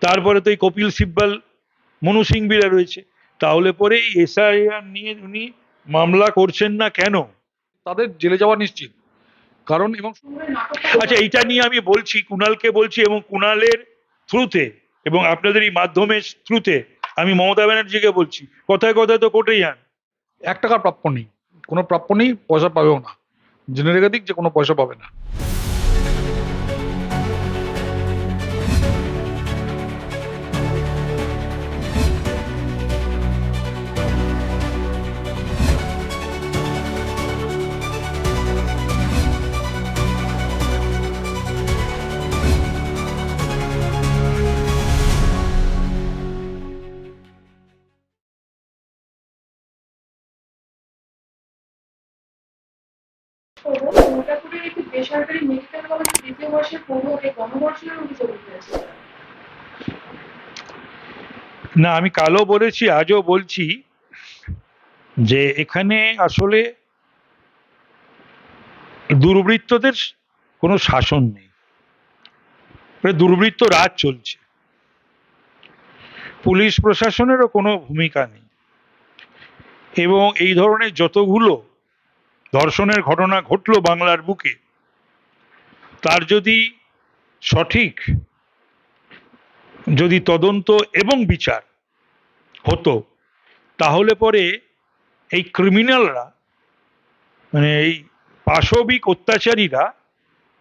তারপরে তো এই কপিল সিব্বাল মনু সিংবিরা রয়েছে। তাহলে পরে এই এসআইআর নিয়ে উনি মামলা করছেন না কেন? তাদের জেলে যাওয়া নিশ্চিত। কারণ এবং আচ্ছা এইটা নিয়ে আমি বলছি কুণালকে বলছি এবং কুণালের থ্রুতে এবং আপনাদের এই মাধ্যমের থ্রুতে আমি মমতা ব্যানার্জিকে বলছি কথায় কথায় তো কোর্টে যান এক টাকার প্রাপ্য নেই। কোনো প্রাপ্য নেই পয়সা পাবেও না। জেনে রেখে দিক যে কোনো পয়সা পাবে না। না, আমি কালও বলেছি, আজও বলছি যে এখানে আসলে দুর্বৃত্তদের কোনো শাসন নেই। মানে দুর্বৃত্ত রাজ চলছে। পুলিশ প্রশাসনেরও কোনো ভূমিকা নেই। এবং এই ধরনের যতগুলো ধর্ষণের ঘটনা ঘটলো বাংলার বুকে তার যদি সঠিক যদি তদন্ত এবং বিচার হতো, তাহলে পরে এই ক্রিমিনালরা মানে এই পাশবিক অত্যাচারীরা,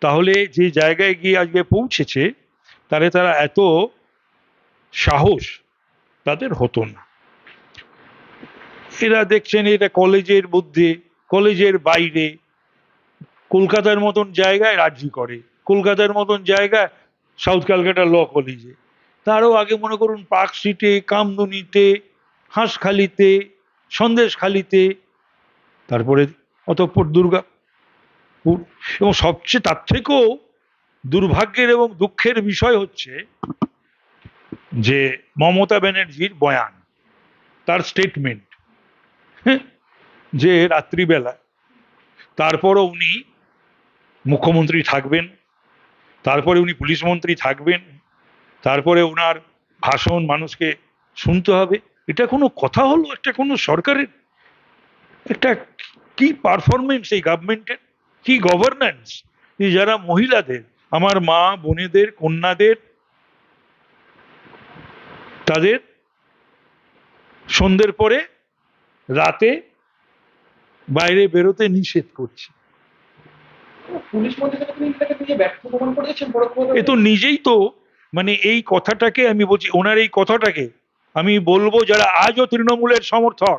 তাহলে যে জায়গায় গিয়ে আজকে পৌঁছেছে, তাহলে তারা এত সাহস তাদের হতো না। এরা দেখছেন এটা কলেজের মধ্যে, কলেজের বাইরে কলকাতার মতন জায়গায় রাজি করে, কলকাতার মতন জায়গায় সাউথ ক্যালকাটা ল কলেজে তারও আগে মনে করুন পার্ক স্ট্রিটে কামদুনিতে হাঁসখালিতে সন্দেশখালিতে তারপরে অতঃপর দুর্গা এবং সবচেয়ে তার থেকেও দুর্ভাগ্যের এবং দুঃখের বিষয় হচ্ছে যে মমতা ব্যানার্জির বয়ান, তার স্টেটমেন্ট যে রাত্রিবেলা তারপরও উনি মুখ্যমন্ত্রী থাকবেন, তারপরে উনি পুলিশ মন্ত্রী থাকবেন, তারপরে ওনার ভাষণ মানুষকে শুনতে হবে। এটা কোনো কথা হলো? একটা কোনো সরকারের? একটা কি পারফরমেন্স এই গভর্নমেন্টের কি গভর্নেন্স যারা মহিলাদের, আমার মা, বোনেদের, কন্যাদের, তাদের সন্ধ্যের পরে রাতে বাইরে বেরোতে নিষেধ করছে। পুলিশ মন্ত্রী তিনি নিজেকে নিজে ব্যর্থ প্রমাণ করে এ তো নিজেই তো মানে এই কথাটাকে আমি বলছি ওনার এই কথাটাকে আমি বলব যারা আজও তৃণমূলের সমর্থক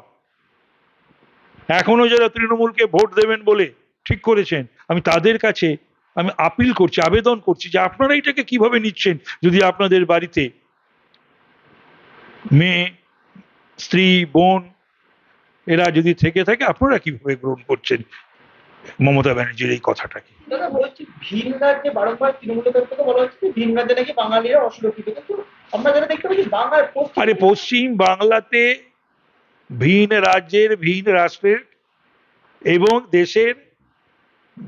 এখনও যারা তৃণমূলকে ভোট দেবেন বলে ঠিক করেছেন আমি তাদের কাছে আমি আপিল করছি আবেদন করছি যে আপনারা এটাকে কীভাবে নিচ্ছেন যদি আপনাদের বাড়িতে মেয়ে স্ত্রী বোন এরা যদি থেকে থাকে আপনারা কীভাবে গ্রহণ করছেন? মমতা ব্যানার্জির এই কথাটাকে। দাদা বলছি ভিন রাজ্যে বারংবার তৃণমূলের তরফ থেকে বলা হচ্ছে ভিন রাজ্যে নাকি বাঙালিরা অসুরক্ষিত। কিন্তু আমরা যারা দেখতে পাচ্ছি বাংলার আরে পশ্চিম বাংলাতে ভিন রাজ্যের ভিন রাষ্ট্রের এবং দেশের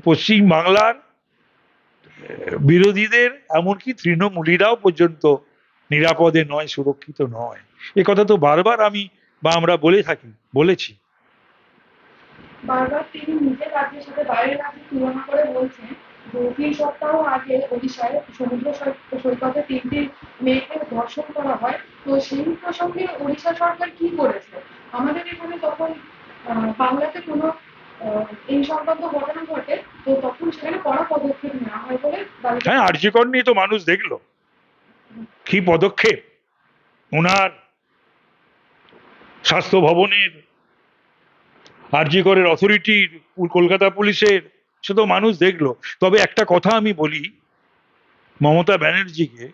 পশ্চিম বাংলার বিরোধীদের এমনকি তৃণমূলীরাও পর্যন্ত নিরাপদে নয় সুরক্ষিত নয়। এ কথা তো বারবার আমি বা আমরা বলে থাকি বলেছি। বারবার তিনি নিজের রাজ্যের সাথে বাইরের রাজ্যের তুলনা করে বলছেন তিন সপ্তাহ আগে ওড়িশায় সমুদ্র সৈকতে তিনটি মেয়েকে ধর্ষণ করা হয়। তো সেই প্রসঙ্গে ওড়িশা সরকার কি করেছে? আমাদের এখানে তখন বাংলাতে কোনো এই সংক্রান্ত ঘটনা ঘটে তো তখন সেখানে কড়া পদক্ষেপ নেওয়া হয় বলে হ্যাঁ আর্যিকর নিয়ে তো মানুষ দেখল। কি পদক্ষেপ? ওনার স্বাস্থ্য ভবনের আর্যিকরের অথরিটির কলকাতা পুলিশের, সে তো মানুষ দেখল। তবে একটা কথা আমি বলি, মমতা ব্যানার্জিকে,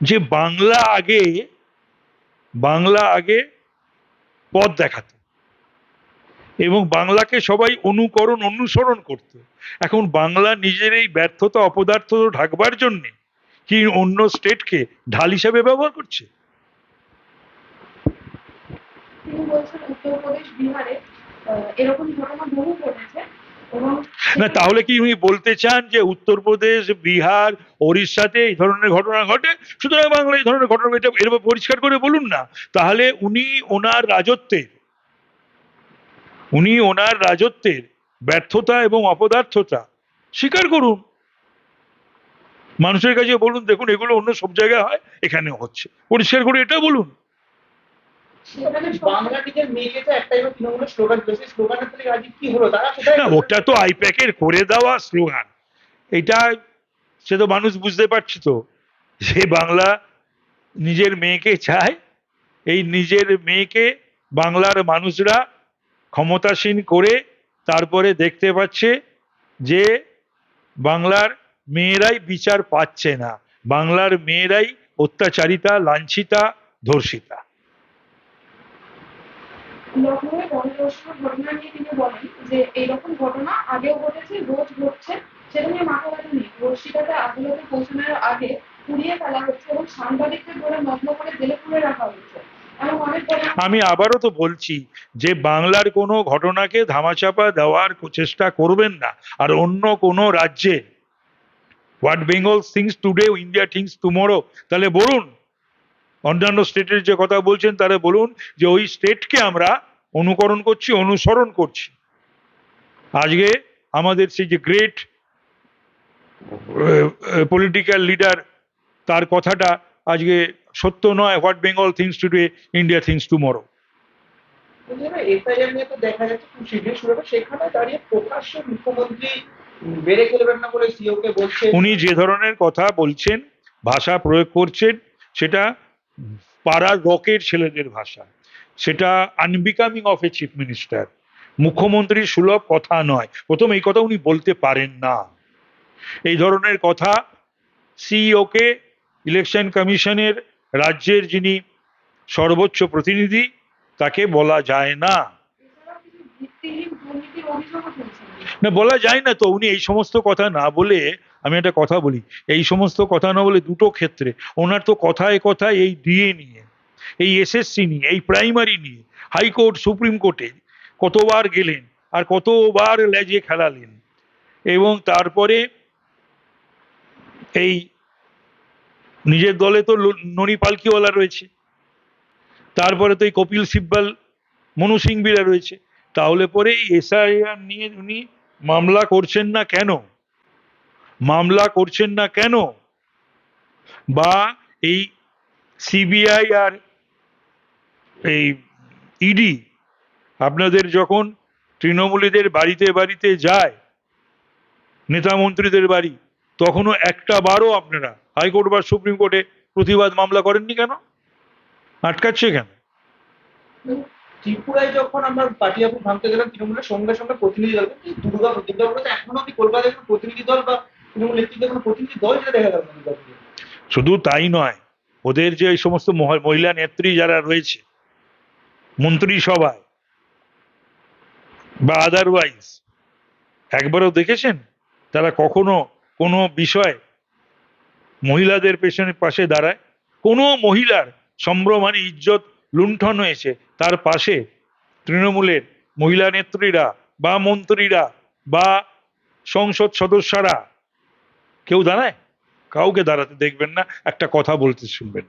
যে বাংলা আগে বাংলা আগে পথ দেখাতো এবং বাংলাকে সবাই অনুকরণ, অনুসরণ করত। এখন বাংলা নিজের এই ব্যর্থতা, অপদার্থ ঢাকবার জন্যে কি অন্য স্টেটকে ঢাল হিসাবে ব্যবহার করছে? তিনি বলছেন, উত্তরপ্রদেশ বিহারে এরকম ঘটনা বহু ঘটেছে না, তাহলে কি উনি বলতে চান যে উত্তরপ্রদেশ, বিহার, ওড়িশাতে এই ধরনের ঘটনা ঘটে? সুতরাং বাংলা এই ধরনের ঘটনা ঘটে এরকম পরিষ্কার করে বলুন না। তাহলে উনি ওনার রাজত্বের, উনি ওনার রাজত্বের ব্যর্থতা এবং অপদার্থতা স্বীকার করুন। মানুষের কাছে বলুন, দেখুন, এগুলো অন্য সব জায়গায় হয় এখানে হচ্ছে। পরিষ্কার করে এটা বলুন। না ওটা তো আইপ্যাকের করে দেওয়া স্লোগান। এটা সে তো মানুষ বুঝতে পারছে তো। যে বাংলা নিজের মেয়েকে চায় এই নিজের মেয়েকে বাংলার মানুষরা ক্ষমতাসীন করে তারপরে দেখতে পাচ্ছে যে বাংলার মেয়েরাই বিচার পাচ্ছে না। বাংলার মেয়েরাই অত্যাচারিতা লাঞ্ছিতা ধর্ষিতা। লখনৌয়ে গণধর্ষণের ঘটনা নিয়ে তিনি বলেন যে, এইরকম ঘটনা আগেও ঘটেছে, রোজ ঘটছে। সেটা নিয়ে মাথা ব্যথা নেই। ধর্ষিতাকে আদালতে পৌঁছানোর আগে পুড়িয়ে ফেলা হচ্ছে এবং সাংবাদিকদের ধরে নগ্ন করে জেলে পুরে রাখা হচ্ছে। আমি আবারও তো বলছি যে, বাংলার কোনো ঘটনাকে ধামাচাপা দেওয়ার চেষ্টা করবেন না। আর অন্য কোনো রাজ্যে what Bengal thinks today India thinks tomorrow তাহলে বলুন অন্যান্য স্টেটের যে কথা বলছেন তারা বলুন যে ওই স্টেটকে আমরা অনুকরণ করছি অনুসরণ করছি। আজকে আমাদের সেই যে গ্রেট পলিটিক্যাল লিডার তার কথাটা আজকে সত্য নয়। What Bengal thinks today India thinks tomorrow দেখা যাচ্ছে খুব শীঘ্রই শুরু হবে। সেখানে দাঁড়িয়ে প্রকাশ্য মুখ্যমন্ত্রী বেড়ে খেলবেন না বলে সিও কে বলছে উনি যে ধরনের কথা বলছেন ভাষা প্রয়োগ করছেন সেটা পাড়ার রকের ছেলেদের ভাষা। সেটা unbecoming of a chief minister মুখ্যমন্ত্রীর সুলভ কথা নয়। প্রথম এই কথা উনি বলতে পারেন না। এই ধরনের কথা সিইওকে ইলেকশন কমিশনের রাজ্যের যিনি সর্বোচ্চ প্রতিনিধি, তাকে বলা যায় না। না, বলা যায় না তো। উনি এই সমস্ত কথা না বলে আমি একটা কথা বলি, এই সমস্ত কথা না বলে দুটো ক্ষেত্রে, ওনার তো কথায় কথায় এই ডিএ নিয়ে, এই এসএসসি নিয়ে, এই প্রাইমারি নিয়ে হাইকোর্ট সুপ্রিম কোর্টে কতবার গেলেন আর কতবার লেজে খেলালেন। এবং তারপরে এই নিজের দলে তো ননি পালকিওয়ালা রয়েছে। তারপরে তো এই কপিল সিব্বাল, মনু সিংবিরা রয়েছে। তাহলে পরে এই এসআইআর নিয়ে উনি মামলা করছেন না কেন? মামলা করছেন না কেন? বা এই সিবিআই আর এই ইডি আপনাদের যখন তৃণমূলীদের বাড়িতে বাড়িতে যায়, নেতা মন্ত্রীদের বাড়ি, তখনও একটা বারও আপনারা হাইকোর্ট বা সুপ্রিম কোর্টে প্রতিবাদ মামলা করেননি কেন? আটকাচ্ছে কেন? ত্রিপুরায় যখন আমরা অফিস ভাঙতে গেলাম, তৃণমূলের সঙ্গে সঙ্গে প্রতিনিধি দল, দুর্গা এখনও অব্দি কলকাতায় প্রতিনিধি দল বা তৃণমূল নেতৃত্বের প্রতিনিধি দল যেটা দেখা গেল শুধু তাই নয়, ওদের যে এই সমস্ত মহিলা নেত্রী যারা রয়েছে মন্ত্রিসভায় বা আদারওয়াইজ একবারও দেখেছেন? তারা কখনো কোনো বিষয়ে মহিলাদের পেছনে পাশে দাঁড়ায়? কোনো মহিলার সম্ভ্রমানি ইজ্জত লুণ্ঠন হয়েছে, তার পাশে তৃণমূলের মহিলা নেত্রীরা বা মন্ত্রীরা বা সংসদ সদস্যরা কেউ দাঁড়ায়? কাউকে দাঁড়াতে দেখবেন না একটা কথা বলতে শুনবেন।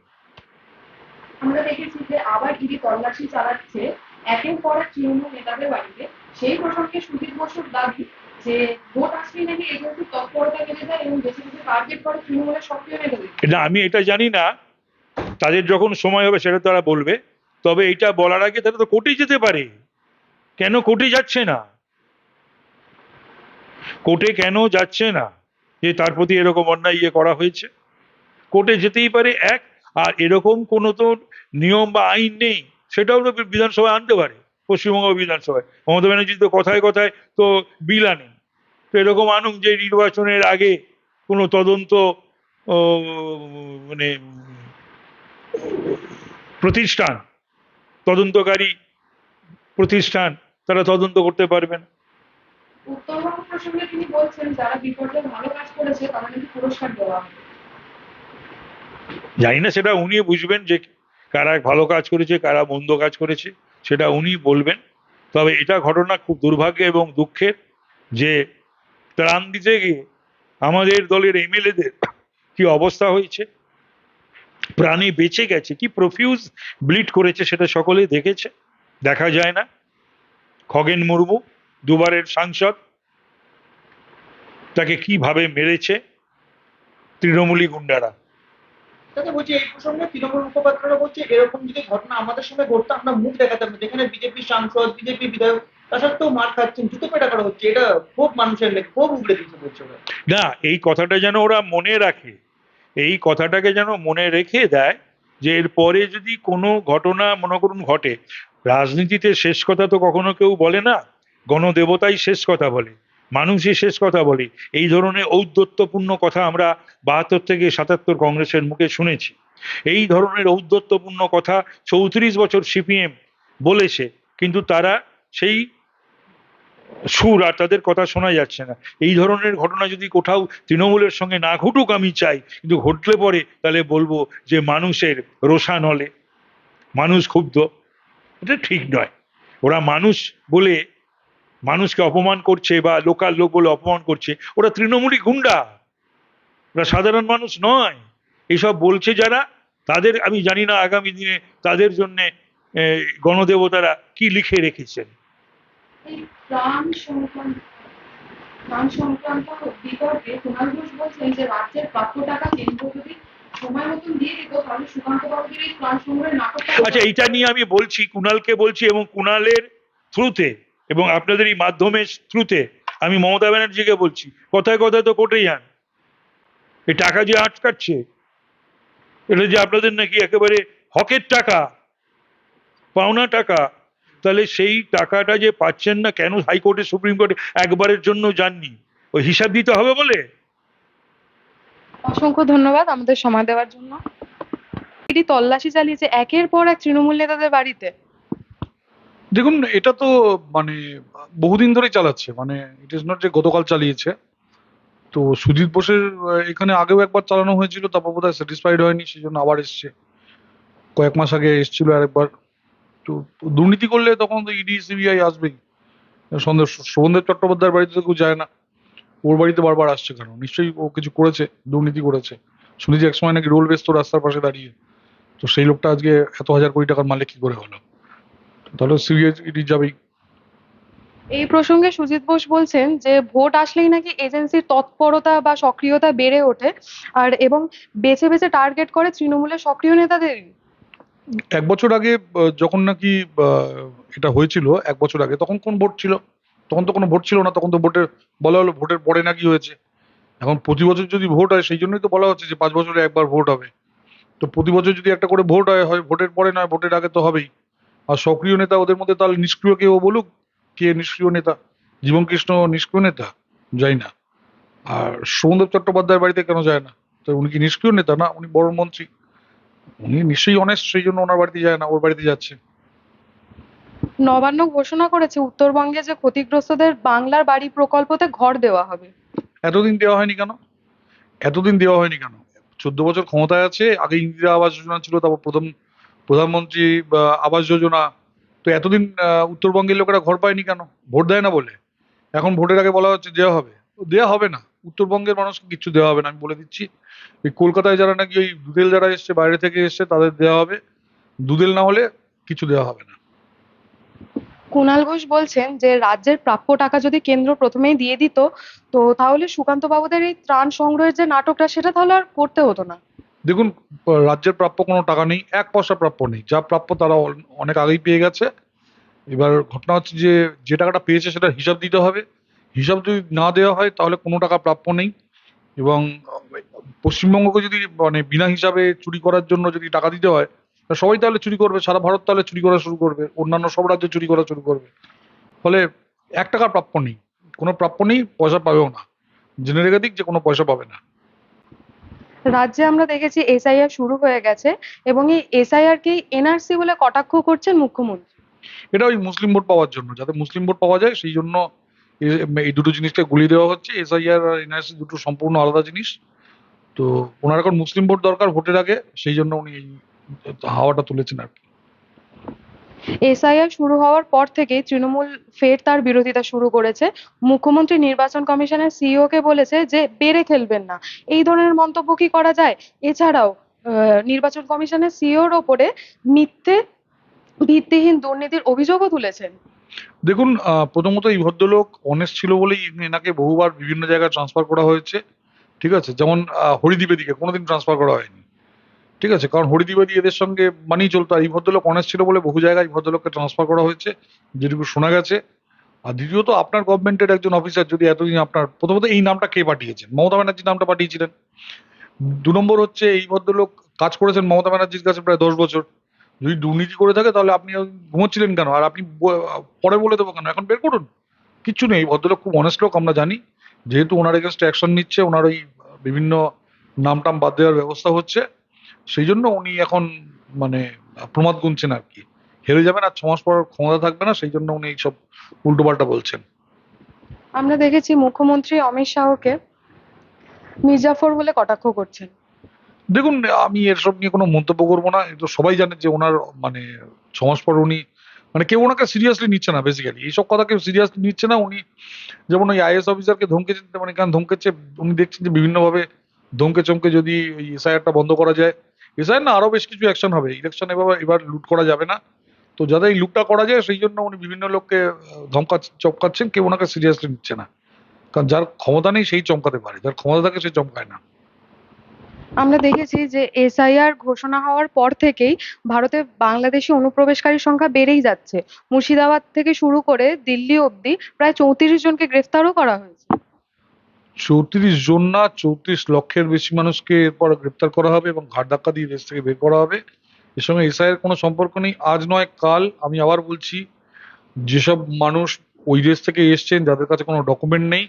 আমরা দেখেছি যে আবার ইডি তল্লাশি চালাচ্ছে একের পর এক তৃণমূল নেতাদের বাড়িতে। সেই প্রসঙ্গে সুদীপ বসুর দাবি যে ভোট আসলেই নাকি তৎপরতা বেড়ে যায় এবং বেশি বেশি টার্গেট করে তৃণমূলের সক্রিয় নেতাদের এটা আমি এটা জানি না। তাদের যখন সময় হবে সেটা তারা বলবে। তবে এটা বলার আগে তারা তো কোর্টে যেতে পারে। কেন কোর্টে যাচ্ছে না? কোর্টে কেন যাচ্ছে না? যে তার প্রতি এরকম অন্যায় ইয়ে করা হয়েছে। কোর্টে যেতেই পারে, এক, আর এরকম কোনো তো নিয়ম বা আইন নেই, সেটাও তো বিধানসভায় আনতে পারে, পশ্চিমবঙ্গ বিধানসভায়। মমতা ব্যানার্জি তো কথায় কথায় তো বিল আনেন। তো এরকম আনুক যে নির্বাচনের আগে কোনো তদন্ত মানে প্রতিষ্ঠান, তদন্তকারী প্রতিষ্ঠান, তারা তদন্ত করতে পারবেন। উত্তরবঙ্গ প্রসঙ্গে তিনি বলছেন, যারা বিপর্যয় ভালো কাজ করেছে, তাদের নাকি পুরস্কার দেওয়া হবে। জানি না, সেটা উনি বুঝবেন যে কারা ভালো কাজ করেছে, কারা মন্দ কাজ করেছে, সেটা উনি বলবেন। তবে এটা ঘটনা খুব দুর্ভাগ্য এবং দুঃখের যে ত্রাণ দিতে গিয়ে আমাদের দলের এমএলএদের কি অবস্থা হয়েছে, প্রাণী বেঁচে গেছে, কি প্রফিউজ ব্লিড করেছে, সেটা সকলে দেখেছে, দেখা যায় না। খগেন মুর্মু দুবারের সাংসদ তাকে কীভাবে মেরেছে তৃণমূলী গুন্ডারা? তাতে বলছি এই প্রসঙ্গে তৃণমূল মুখপাত্ররা বলছে এরকম যদি ঘটনা আমাদের সঙ্গে ঘটতো আমরা মুখ দেখাতাম না যেখানে বিজেপি সাংসদ বিজেপি বিধায়ক তা মার খাচ্ছেন জুতো পেটা করা হচ্ছে। এটা খুব মানুষের লেগে খুব উগড়ে দিচ্ছে বলছে না এই কথাটা যেন ওরা মনে রাখে। এই কথাটাকে যেন মনে রেখে দেয় যে এরপরে যদি কোনো ঘটনা মনে করুন ঘটে রাজনীতিতে শেষ কথা তো কখনো কেউ বলে না। গণদেবতাই শেষ কথা বলে, মানুষই শেষ কথা বলে। এই ধরনের ঔদ্ধত্যপূর্ণ কথা আমরা বাহাত্তর থেকে সাতাত্তর কংগ্রেসের মুখে শুনেছি। এই ধরনের ঔদ্ধত্যপূর্ণ কথা চৌত্রিশ বছর সিপিএম বলেছে, কিন্তু তারা সেই সুর আর তাদের কথা শোনা যাচ্ছে না। এই ধরনের ঘটনা যদি কোথাও তৃণমূলের সঙ্গে না ঘটুক আমি চাই, কিন্তু ঘটলে পরে তাহলে বলব যে মানুষের রোষা নলে। মানুষ ক্ষুব্ধ, এটা ঠিক নয়। ওরা মানুষ বলে মানুষকে অপমান করছে বা লোকাল লোক বলে অপমান করছে ওরা তৃণমূলী গুন্ডা। ওরা সাধারণ মানুষ নয়। এইসব বলছে যারা তাদের আমি জানি না আগামী দিনে তাদের জন্যে গণদেবতারা কি লিখে রেখেছেন। আচ্ছা এইটা নিয়ে আমি বলছি কুণালকে বলছি এবং কুণালের থ্রুতে এবং আপনাদের এই মাধ্যমের থ্রুতে আমি মমতা ব্যানার্জিকে বলছি, কথায় কথায় তো কোর্টে যান। এই টাকা যে আটকাচ্ছে, এটা যে আপনাদের নাকি একেবারে হকের টাকা, পাওনা টাকা, তাহলে সেই টাকাটা যে পাচ্ছেন না কেন হাইকোর্টে, সুপ্রিম কোর্টে একবারের জন্য যাননি? ওই হিসাব দিতে হবে বলে? অসংখ্য ধন্যবাদ আমাদের সময় দেওয়ার জন্য। তল্লাশি চালিয়েছে একের পর এক তৃণমূল নেতাদের বাড়িতে। দেখুন, এটা তো মানে বহুদিন ধরেই চালাচ্ছে মানে ইট ইজ নট যে গতকাল চালিয়েছে। তো সুজিত বোসের এখানে আগেও একবার চালানো হয়েছিল, তারপর বোধহয় স্যাটিসফাইড হয়নি সেই জন্য আবার এসছে। কয়েক মাস আগে এসেছিল আরেকবার। তো দুর্নীতি করলে তখন তো ইডি সিবিআই আসবেই। সন্দেহ, শোভনদেব চট্টোপাধ্যায়ের বাড়িতে তো কেউ যায় না। ওর বাড়িতে বারবার আসছে কেন? নিশ্চয়ই ও কিছু করেছে, দুর্নীতি করেছে। শুনেছি এক সময় নাকি রোল বেস্ত রাস্তার পাশে দাঁড়িয়ে। তো সেই লোকটা আজকে এত হাজার কোটি টাকার মালিক কি করে হলো? তাহলে সিবিআই যাবেই এই প্রসঙ্গে সুজিত বোস বলছেন যে ভোট আসলেই নাকি এজেন্সির তৎপরতা বা সক্রিয়তা বেড়ে ওঠে। আর এবং বেছে বেছে টার্গেট করে তৃণমূলের সক্রিয় নেতাদেরই। এক বছর আগে যখন নাকি এটা হয়েছিল এক বছর আগে তখন কোন ভোট ছিল? তখন তো কোনো ভোট ছিল না তখন তো ভোটের বলা হলো ভোটের পরে নাকি হয়েছে। এখন প্রতি বছর যদি ভোট হয় সেই জন্যই তো বলা হচ্ছে যে পাঁচ বছরে একবার ভোট হবে। তো প্রতি বছর যদি একটা করে ভোট হয় হয় ভোটের পরে নয় ভোটের আগে তো হবেই। আর সক্রিয় নেতা ওদের মধ্যে তাহলে নিষ্ক্রিয় কেউ বলুক? কে নিষ্ক্রিয় নেতা? জীবন কৃষ্ণ নিষ্ক্রিয় নেতা? যাই না। আর সৌমদেব চট্টোপাধ্যায়ের বাড়িতে কেন যায় না? তো উনি কি নিষ্ক্রিয় নেতা না? উনি বড় মন্ত্রী। উনি নিশ্চয়ই অনেস্ট সেই জন্য ওনার বাড়িতে যায় না ওর বাড়িতে যাচ্ছে। নবান্ন ঘোষণা করেছে উত্তরবঙ্গে যে ক্ষতিগ্রস্তদের বাংলার বাড়ি প্রকল্পতে ঘর দেওয়া হবে। এতদিন দেওয়া হয়নি কেন? এতদিন দেওয়া হয়নি কেন? চোদ্দ বছর ক্ষমতায় আছে আগে ইন্দিরা আবাস যোজনা ছিল তারপর প্রথম প্রধানমন্ত্রী আবাস যোজনা, তো এতদিন উত্তরবঙ্গের লোকেরা ঘর পায়নি কেন? ভোট দেয় না বলে। এখন ভোটের আগে বলা হচ্ছে দেওয়া হবে। দেওয়া হবে না। উত্তরবঙ্গের মানুষকে কিছু দেওয়া হবে না, আমি বলে দিচ্ছি। কলকাতায় যারা নাকি ওই দুদেল যারা এসছে, বাইরে থেকে এসছে, তাদের দেওয়া হবে। দুদেল না হলে কিছু দেওয়া হবে না। কুণাল ঘোষ বলছেন যে, রাজ্যের প্রাপ্য টাকা যদি কেন্দ্র প্রথমেই দিয়ে দিত, তো তাহলে সুকান্ত বাবুদের এই ত্রাণ সংগ্রহের যে নাটকটা, সেটা তাহলে আর করতে হতো না। দেখুন, রাজ্যের প্রাপ্য কোনো টাকা নেই, এক পয়সা প্রাপ্য নেই। যা প্রাপ্য তারা অনেক আগেই পেয়ে গেছে। এবার ঘটনা হচ্ছে যে যে টাকাটা পেয়েছে সেটা হিসাব দিতে হবে। হিসাব যদি না দেওয়া হয়, তাহলে কোনো টাকা প্রাপ্য নেই। এবং পশ্চিমবঙ্গকে যদি মানে বিনা হিসাবে চুরি করার জন্য যদি টাকা দিতে হয় সবাই তাহলে চুরি করবে, সারা ভারত তাহলে চুরি করা শুরু করবে, অন্যান্য সব রাজ্য চুরি করা শুরু করবে। ফলে এক টাকা প্রাপ্য নেই, কোনো প্রাপ্য নেই, পয়সা পাবেও না। জেনে রেখে দিক যে কোনো পয়সা পাবে না। রাজ্যে আমরা দেখেছি এসআইআর শুরু হয়ে গেছে এবং এই এসআইআর কে এনআরসি বলে কটাক্ষ করছেন মুখ্যমন্ত্রী। এটা ওই মুসলিম ভোট পাওয়ার জন্য। যাতে মুসলিম ভোট পাওয়া যায়, সেই জন্য এই দুটো জিনিসকে গুলি দেওয়া হচ্ছে। এসআইআর আর এনআরসি দুটো সম্পূর্ণ আলাদা জিনিস। তো ওনার এখন মুসলিম ভোট দরকার ভোটের আগে, সেই জন্য উনি এই হাওয়াটা তুলেছেন আর কি। এসআইআর শুরু হওয়ার পর থেকেই তৃণমূল ফের তার বিরোধিতা শুরু করেছে। মুখ্যমন্ত্রী নির্বাচন কমিশনের সিইও কে বলেছে যে, বেড়ে খেলবেন না। এই ধরনের মন্তব্য কি করা যায়? এছাড়াও নির্বাচন কমিশনের সিইওর ওপরে মিথ্যে ভিত্তিহীন দুর্নীতির অভিযোগও তুলেছেন। দেখুন প্রথমত এই ভদ্রলোক অনেস্ট ছিল বলেই এনাকে বহুবার বিভিন্ন জায়গায় ট্রান্সফার করা হয়েছে। ঠিক আছে? যেমন হরিদ্বীপের দিকে কোনোদিন ট্রান্সফার করা হয়নি। ঠিক আছে, কারণ হরিদ্বীপেদি এদের সঙ্গে মানেই চলতো। আর এই ভদ্রলোক অনেস্ট ছিল বলে বহু জায়গায় ভদ্রলোককে ট্রান্সফার করা হয়েছে, যেটুকু শোনা গেছে। আর দ্বিতীয়ত, আপনার গভর্নমেন্টের একজন অফিসার যদি এতদিন আপনার, প্রথমত এই নামটা কে পাঠিয়েছেন? মমতা ব্যানার্জি নামটা পাঠিয়েছিলেন। দু নম্বর হচ্ছে, এই ভদ্রলোক কাজ করেছেন মমতা ব্যানার্জির কাছে প্রায় দশ বছর। যদি দুর্নীতি করে থাকে, তাহলে আপনি ঘুমোচ্ছিলেন কেন? আর আপনি পরে বলে দেবো কেন? এখন বের করুন। কিচ্ছু নেই ভদ্রলোক খুব অনেস্ট লোক, আমরা জানি। যেহেতু ওনার এগেনস্ট অ্যাকশন নিচ্ছে, ওনার ওই বিভিন্ন নাম টাম বাদ দেওয়ার ব্যবস্থা হচ্ছে। সেই জন্য উনি এখন মানে প্রমাদ গুনছেন আর কি। হেরে যাবেন আর ছমাস পর ক্ষমতা থাকবে না সেই জন্য উনি এইসব উল্টোপাল্টা বলছেন। আমরা দেখেছি মুখ্যমন্ত্রী অমিত শাহকে মির্জাফর বলে কটাক্ষ করছেন। দেখুন আমি এসব নিয়ে কোনো মন্তব্য করব না এটা সবাই জানে যে ওনার মানে ছমাস পর উনি মানে কেউ ওনাকে সিরিয়াসলি নিচ্ছে না বেসিক্যালি এইসব কথা কেউ সিরিয়াসলি নিচ্ছে না উনি যেমন ওই আইএস অফিসারকে ধমকেছেন মানে কেন ধমকেছে উনি দেখছেন যে বিভিন্নভাবে ধমকে চমকে যদি ওই এসআইআরটা বন্ধ করা যায় এসআইআর না, আরও বেশ কিছু অ্যাকশন হবে। ইলেকশন এবার এবার লুট করা যাবে না। তো যাতে এই লুটটা করা যায়, সেই জন্য উনি বিভিন্ন লোককে ধমকা চমকাচ্ছেন। কেউ ওনাকে সিরিয়াসলি নিচ্ছে না। কারণ যার ক্ষমতা নেই, সেই চমকাতে পারে। যার ক্ষমতা থাকে, সে চমকায় না। আমরা দেখেছি যে এসআইআর ঘোষণা হওয়ার পর থেকেই ভারতে বাংলাদেশি অনুপ্রবেশকারীর সংখ্যা বেড়েই যাচ্ছে। মুর্শিদাবাদ থেকে শুরু করে দিল্লি অবধি প্রায় চৌত্রিশ জনকে গ্রেফতারও করা হয়েছে। চৌত্রিশ জন না, চৌত্রিশ লক্ষের বেশি মানুষকে এরপর গ্রেপ্তার করা হবে এবং ঘাট ধাক্কা দিয়ে দেশ থেকে বের করা হবে। এর সঙ্গে এসআই এর কোনো সম্পর্ক নেই। আজ নয়, কাল আমি আবার বলছি, যেসব মানুষ ওই দেশ থেকে এসছেন, যাদের কাছে কোনো ডকুমেন্ট নেই,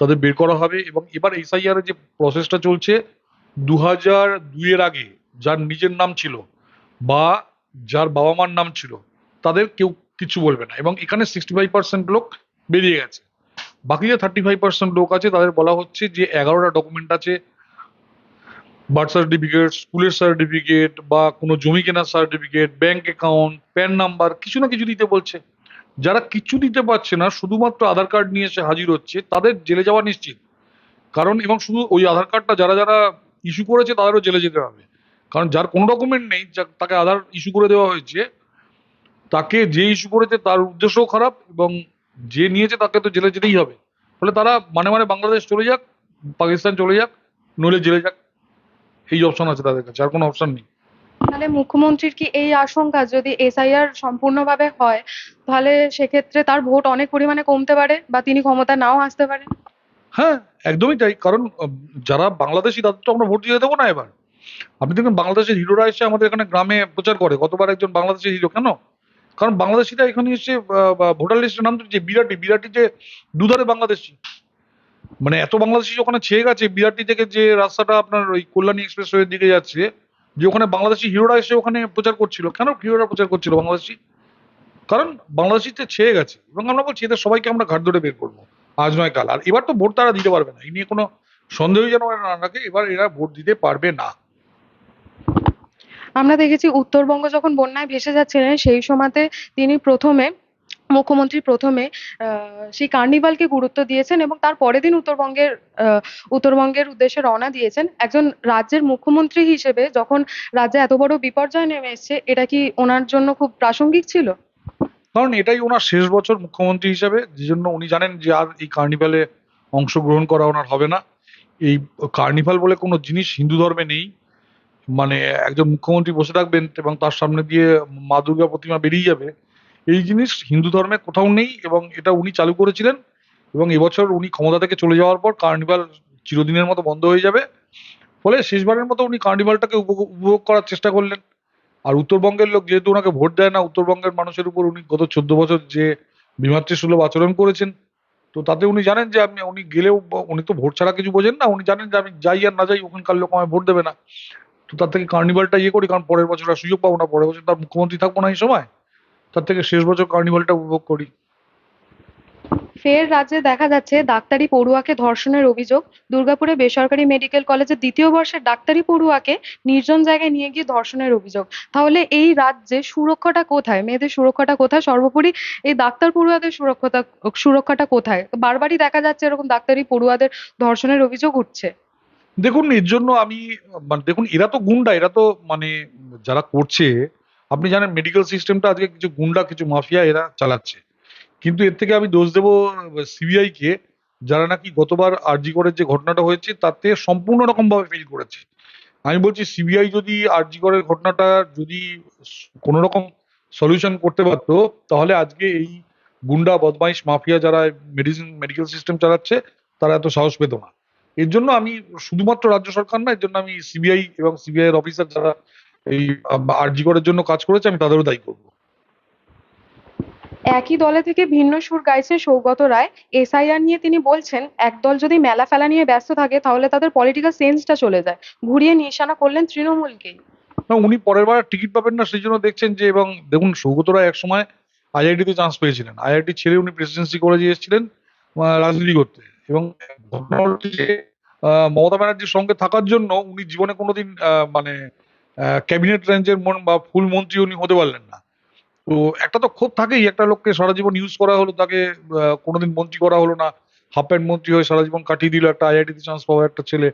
তাদের বের করা হবে এবং এবার এসআইআর যে প্রসেসটা চলছে দু হাজার দুইয়ের আগে যার নিজের নাম ছিল বা যার বাবা মার নাম ছিল, তাদের কেউ কিছু বলবে না এবং এখানে সিক্সটি ফাইভ পার্সেন্ট লোক বেরিয়ে গেছে। বাকি যে থার্টি ফাইভ পার্সেন্ট লোক আছে, তাদের বলা হচ্ছে যে এগারোটা ডকুমেন্ট আছে। বার্থ সার্টিফিকেট স্কুলের সার্টিফিকেট বা কোনো জমি কেনার certificate bank account PAN number কিছু না কিছু দিতে বলছে। যারা কিছু দিতে পারছে না, শুধুমাত্র আধার কার্ড নিয়ে এসে হাজির হচ্ছে, তাদের জেলে যাওয়া নিশ্চিত। কারণ এবং শুধু ওই আধার কার্ডটা যারা যারা ইস্যু করেছে, তাদেরও জেলে যেতে হবে। কারণ যার কোনো ডকুমেন্ট নেই তাকে আধার ইস্যু করে দেওয়া হয়েছে, তাকে যে ইস্যু করেছে, তার উদ্দেশ্যও খারাপ এবং যে নিয়েছে তাকে তো জেলে যেতেই হবে। ফলে তারা মানে মানে বাংলাদেশ চলে যাক পাকিস্তান চলে যাক নইলে জেলে যাক। এই অপশন আছে তাদের কাছে আর কোনো অপশন নেই। তাহলে মুখ্যমন্ত্রীর কি এই আশঙ্কা যদি এসআইআর সম্পূর্ণভাবে হয় তাহলে সেক্ষেত্রে তার ভোট অনেক পরিমাণে কমতে পারে বা তিনি ক্ষমতা নাও আসতে পারে? হ্যাঁ একদমই তাই। কারণ যারা বাংলাদেশি তাদের তো আমরা ভোট দিয়ে দেবো না এবার। আপনি দেখুন বাংলাদেশের হিরোরা এসে আমাদের এখানে গ্রামে প্রচার করে। গতবার একজন বাংলাদেশের হিরো কেন? কারণ বাংলাদেশিরা এখানে এসে ভোটার লিস্টের নাম তুলছে বিরাটি বিরাটি যে দুধারে বাংলাদেশি। মানে এত বাংলাদেশি ওখানে ছেয়ে গেছে বিরাটি থেকে যে রাস্তাটা আপনার ওই কল্যাণী এক্সপ্রেস ওয়ের দিকে যাচ্ছে, যে ওখানে বাংলাদেশি হিরোরা এসে ওখানে প্রচার করছিল। কেন হিরোরা প্রচার করছিল বাংলাদেশি? কারণ বাংলাদেশিতে ছেয়ে গেছে। এবং আমরা বলছি, এদের সবাইকে আমরা ঘাট ধরে বের করব। আজ নয় কাল। আর এবার তো ভোট তারা দিতে পারবে না। এই নিয়ে কোনো সন্দেহই যেন না রাখে এবার এরা ভোট দিতে পারবে না। আমরা দেখেছি উত্তরবঙ্গ যখন বন্যায় ভেসে যাচ্ছিলেন, সেই সময়তে তিনি প্রথমে, মুখ্যমন্ত্রী প্রথমে সেই কার্নিভালকে গুরুত্ব দিয়েছেন এবং তার পরের দিন উত্তরবঙ্গের উত্তরবঙ্গের উদ্দেশ্যে রওনা দিয়েছেন। একজন রাজ্যের মুখ্যমন্ত্রী হিসেবে যখন রাজ্যে এত বড় বিপর্যয় নেমে এসছে, এটা কি ওনার জন্য খুব প্রাসঙ্গিক ছিল? কারণ এটাই ওনার শেষ বছর মুখ্যমন্ত্রী হিসেবে, যে জন্য উনি জানেন যে আর এই কার্নিভালে অংশগ্রহণ করা ওনার হবে না। এই কার্নিভাল বলে কোনো জিনিস হিন্দু ধর্মে নেই। মানে একজন মুখ্যমন্ত্রী বসে থাকবেন এবং তার সামনে দিয়ে মা দুর্গা প্রতিমা বেরিয়ে যাবে, এই জিনিস হিন্দু ধর্মে কোথাও নেই এবং এটা উনি চালু করেছিলেন এবং এবছর উনি ক্ষমতা থেকে চলে যাওয়ার পর কার্নিভাল চিরদিনের মতো বন্ধ হয়ে যাবে। ফলে শেষবারের মতো উনি কার্নিভালটাকে উপভোগ করার চেষ্টা করলেন। আর উত্তরবঙ্গের লোক যেহেতু ওনাকে ভোট দেয় না, উত্তরবঙ্গের মানুষের উপর উনি গত চোদ্দ বছর যে বিমাতৃসুলভ আচরণ করেছেন, তো তাতে উনি জানেন যে আমি উনি গেলেও উনি তো ভোট ছাড়া কিছু বোঝেন না, উনি জানেন যে আমি যাই আর না যাই, ওখানকার লোক আমায় ভোট দেবে না। তো তার থেকে কার্নিভালটা ইয়ে করি, কারণ পরের বছর আর সুযোগ পাবো না, পরের বছর তার মুখ্যমন্ত্রী থাকব না এই সময়। তার থেকে শেষ বছর কার্নিভালটা উপভোগ করি। ফের রাজ্যে দেখা যাচ্ছে ডাক্তারি পড়ুয়াকে ধর্ষণের অভিযোগ। দুর্গাপুরে বেসরকারি মেডিকেল কলেজের দ্বিতীয় বর্ষের ডাক্তারি পড়ুয়াকে নির্জন জায়গায় নিয়ে গিয়ে ধর্ষণের অভিযোগ। তাহলে এই রাজ্যে সুরক্ষাটা কোথায়? মেয়েদের সুরক্ষাটা কোথায়? সর্বোপরি এই ডাক্তার পড়ুয়াদের সুরক্ষাটা সুরক্ষাটা কোথায়? বারবারই দেখা যাচ্ছে এরকম ডাক্তারি পড়ুয়াদের ধর্ষণের অভিযোগ উঠছে। দেখুন, এর জন্য আমি মানে দেখুন, এরা তো গুন্ডা, এরা তো মানে যারা করছে, আপনি জানেন মেডিকেল সিস্টেমটা আজকে কিছু গুন্ডা, কিছু মাফিয়া এরা চালাচ্ছে। কিন্তু এর থেকে আমি দোষ দেবো সিবিআই কে, যারা নাকি গতবার আরজি করের যে ঘটনাটা হয়েছে, তাতে সম্পূর্ণ রকম ভাবে ফেল করেছে। আমি বলছি সিবিআই যদি আরজি করের ঘটনাটা যদি কোনো রকম সলিউশন করতে পারতো, তাহলে আজকে এই গুন্ডা, বদমাইশ মাফিয়া যারা মেডিসিন মেডিকেল সিস্টেম চালাচ্ছে, তারা এত সাহস পেত না। এর জন্য আমি শুধুমাত্র রাজ্য সরকার না এর জন্য আমি সিবিআই এবং সিবিআই এর অফিসার যারা এই আরজি করার জন্য কাজ করেছে আমি তাদেরও দায়ী করব। একই দলে থেকে ভিন্ন সুর গাইছে সৌগত রায়। এসআইআর নিয়ে তিনি বলছেন একদল যদি মেলা ফেলা নিয়ে ব্যস্ত থাকে তাহলে তাদের পলিটিক্যাল সেন্সটা চলে যায়। ঘুরিয়ে নিশানা করলেন তৃণমূলকেই। না উনি পরের বার টিকিট পাবেন না সেই জন্য দেখছেন যে এবং দেখুন সৌগত রায় একসময় আইআইটিতে চান্স পেয়েছিলেন। আইআইটি ছেড়ে উনি প্রেসিডেন্সি কলেজে এসেছিলেন রাজনীতি করতে। এবং ঘটনা হচ্ছে মমতা ব্যানার্জির সঙ্গে থাকার জন্য উনি জীবনে কোনোদিন মানে ক্যাবিনেট রেঞ্জের মন বা ফুল মন্ত্রী উনি হতে পারলেন না। তো একটা তো ক্ষোভ থাকেই, একটা লোককে সারা জীবন ইউজ করা হলো, তাকে কোনোদিন মন্ত্রী করা হলো না। হাফ প্যান্ট মন্ত্রী হয়ে সারা জীবন কাটিয়ে দিল একটা আইআইটিতে চান্স পাওয়া একটা ছেলে।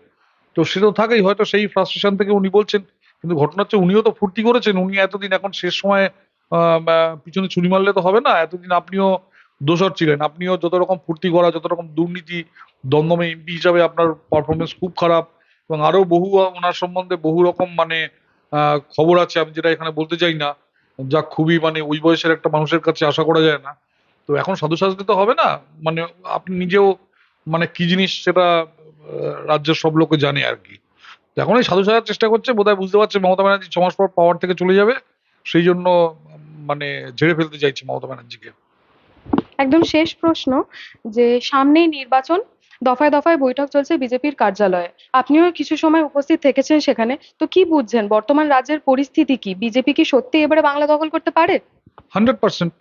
তো সে তো থাকেই, হয়তো সেই ফ্রাস্ট্রেশন থেকে উনি বলছেন। কিন্তু ঘটনা হচ্ছে উনিও তো ফুর্তি করেছেন, উনি এতদিন এখন শেষ সময় পিছনে ছুরি মারলে তো হবে না, এতদিন আপনিও দোষর ছিলেন। আপনিও যত রকম ফুর্তি করা, যত রকম দুর্নীতি, দমদমে এমপি হিসাবে আপনার পারফরমেন্স খুব খারাপ এবং আরও বহু ওনার সম্বন্ধে বহু রকম মানে খবর আছে। আমি যেটা এখানে বলতে চাই না, যা খুবই মানে ওই বয়সের একটা মানুষের কাছে আশা করা যায় না। তো এখন সাধু তো হবে না? মানে আপনি নিজেও মানে কি জিনিস সেটা রাজ্যের সব লোকে জানে আর কি। এখন এই সাধু সাজার চেষ্টা করছে, বোধহয় বুঝতে পারছে মমতা ব্যানার্জি ছ মাস পর পাওয়ার থেকে চলে যাবে। সেই জন্য মানে ঝেড়ে ফেলতে চাইছে মমতা ব্যানার্জিকে। একদম শেষ প্রশ্ন যে সামনেই নির্বাচন, দফায় দফায় বৈঠক চলছে বিজেপির কার্যালয়ে। আপনিও কিছু সময় উপস্থিত থেকেছেন সেখানে। তো কি বুঝছেন, বর্তমান রাজ্যের পরিস্থিতি কি? বিজেপি কি সত্যি এবারে বাংলা দখল করতে পারে? Hundred percent.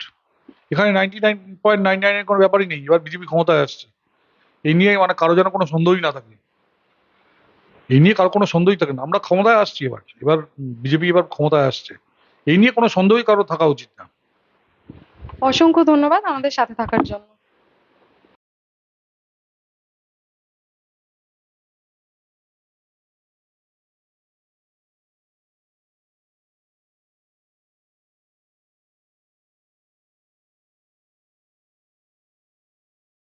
এখানে নাইনটি নাইন পয়েন্ট নাইন নাইনের কোনো ব্যাপারই নেই। এবার বিজেপি ক্ষমতায় আসছে। এই নিয়ে মানে কারও যেন কোনো সন্দেহই না থাকে। এই নিয়ে কারও কোনো সন্দেহই থাকে না। আমরা ক্ষমতায় আসছি এবার। এবার বিজেপি এবার ক্ষমতায় আসছে। এই নিয়ে কোনো সন্দেহই কারও থাকা উচিত না। অসংখ্য ধন্যবাদ আমাদের সাথে থাকার জন্য।